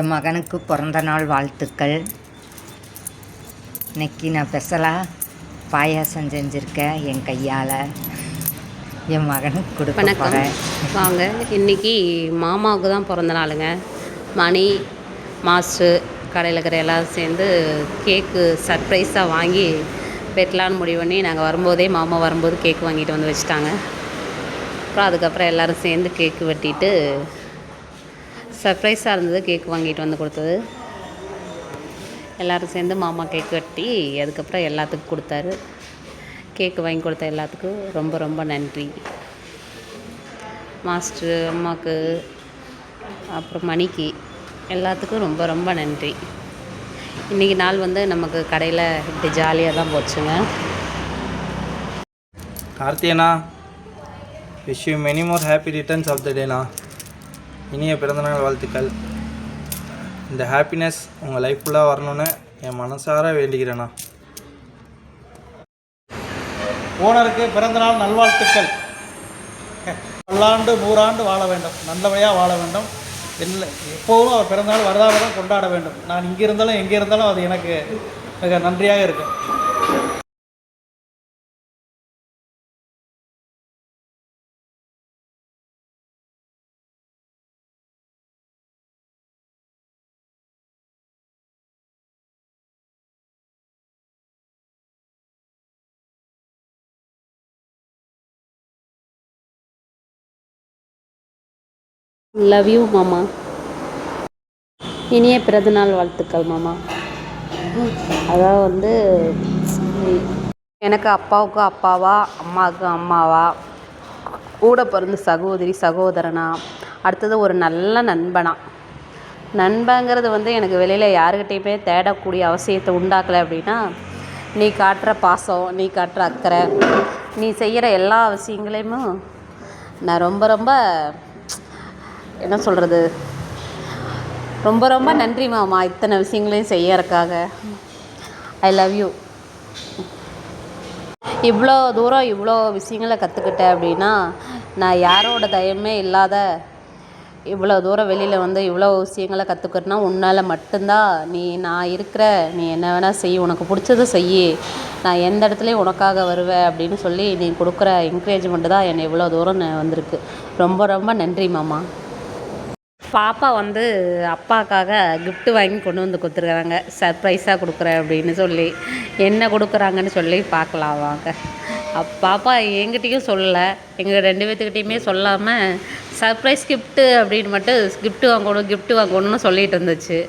என் மகனுக்கு பிறந்த நாள் வாழ்த்துக்கள். இன்னைக்கு நான் ஸ்பெஷலாக பாயாசம் செஞ்சுருக்கேன் என் கையால். என் மகனுக்கு கொடுக்க போகிறேன் வாங்க இன்னைக்கு மாமாவுக்கு தான் பிறந்த நாளுங்க. மணி மாஸ்டர் கடையில் இருக்கிற எல்லாரும் சேர்ந்து கேக்கு சர்ப்ரைஸாக வாங்கி வெட்டலான்னு முடிவு பண்ணி நாங்கள் வரும்போதே மாமா வரும்போது கேக் வாங்கிட்டு வந்து வச்சுட்டாங்க. அப்புறம் அதுக்கப்புறம் எல்லோரும் சேர்ந்து கேக்கு வெட்டிட்டு சர்ப்ரைஸாக இருந்தது. கேக் வாங்கிட்டு வந்து கொடுத்தது. எல்லோரும் சேர்ந்து மாமா கேக் வெட்டி அதுக்கப்புறம் எல்லாத்துக்கும் கொடுத்தாரு. கேக்கு வாங்கி கொடுத்த எல்லாத்துக்கும் ரொம்ப ரொம்ப நன்றி. மாஸ்டர் அம்மாவுக்கு அப்புறம் மணிக்கு எல்லாத்துக்கும் ரொம்ப ரொம்ப நன்றி. இன்றைக்கி நாள் வந்து நமக்கு கடையில் இப்படி ஜாலியாக தான் போச்சுங்க. கார்த்தியனா wish you many more happy returns of the டேனா இனிய பிறந்தநாள் வாழ்த்துக்கள். இந்த ஹாப்பினஸ் உங்கள் லைஃப் ஃபுல்லாக வரணும்னு என் மனசார வேண்டிக்கிறேண்ணா ஓனருக்கு பிறந்தநாள் நல்வாழ்த்துக்கள். பல்லாண்டு நூறாண்டு வாழ வேண்டும். நல்லபடியாக வாழ வேண்டும். இல்லை எப்போதும் அவர் பிறந்தநாள் வரதாவரம் கொண்டாட வேண்டும். நான் இங்கே இருந்தாலும் எங்கே இருந்தாலும் அது எனக்கு மிக நன்றியாக இருக்கும். லவ் யூ மாமா இனிய பிறந்தநாள் வாழ்த்துக்கள் மாமா அதாவது வந்து எனக்கு அப்பாவுக்கு அப்பாவா அம்மாவுக்கு அம்மாவா கூட பிறந்த சகோதரி சகோதரனா அடுத்தது ஒரு நல்ல நண்பனா. நண்பங்கிறது வந்து எனக்கு வெளியில் யாருக்கிட்டேயுமே தேடக்கூடிய அவசியத்தை உண்டாக்கலை அப்படின்னா நீ காட்டுற பாசம் நீ காட்டுற அக்கறை நீ செய்கிற எல்லா விஷயங்களையுமே நான் ரொம்ப ரொம்ப என்ன சொல்கிறது ரொம்ப ரொம்ப நன்றி மாமா. இத்தனை விஷயங்களையும் செய்யறதுக்காக. ஐ லவ் யூ இவ்வளோ தூரம் இவ்வளோ விஷயங்களை கற்றுக்கிட்டேன் அப்படின்னா நான் யாரோட தயமே இல்லாத இவ்வளோ தூரம் வெளியில் வந்து இவ்வளோ விஷயங்களை கற்றுக்கிட்டனா உன்னால் மட்டும்தான் நீ நான் இருக்கிற நீ என்ன வேணால் செய் உனக்கு பிடிச்சத செய் நான் எந்த இடத்துலையும் உனக்காக வருவேன் அப்படின்னு சொல்லி நீ கொடுக்குற என்கரேஜ்மெண்ட்டு தான் என்னை இவ்வளோ தூரம் வந்திருக்கு. ரொம்ப ரொம்ப நன்றி மாமா. பாப்பா வந்து அப்பாக்காக கிஃப்ட்டு வாங்கி கொண்டு வந்து கொடுத்துருக்குறாங்க. சர்ப்ரைஸாக கொடுக்குறேன் அப்படின்னு சொல்லி. என்ன கொடுக்குறாங்கன்னு சொல்லி பார்க்கலாம் வாங்க. பாப்பா எங்கிட்டையும் சொல்லலை. எங்கள் ரெண்டு பேர்த்துக்கிட்டையுமே சொல்லாமல் சர்ப்ரைஸ் கிஃப்ட்டு அப்படின்னு மட்டும் கிஃப்ட்டு வாங்கணும் கிஃப்ட்டு வாங்கணும்னு சொல்லிட்டு இருந்துச்சு.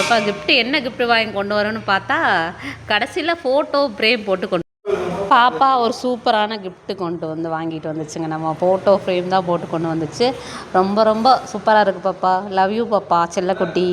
அப்பா கிஃப்ட்டு என்ன கிஃப்ட்டு வாங்கி கொண்டு வரணும்னு பார்த்தா கடைசியில் ஃபோட்டோ ஃப்ரேம் போட்டு கொண்டு பாப்பா ஒரு சூப்பரான கிஃப்ட்டு கொண்டு வந்து வாங்கிட்டு வந்துச்சுங்க. நம்ம ஃபோட்டோ ஃப்ரேம் தான் போட்டு கொண்டு வந்துச்சு. ரொம்ப ரொம்ப சூப்பராக இருக்குது பாப்பா. லவ் யூ பாப்பா செல்லக்குட்டி.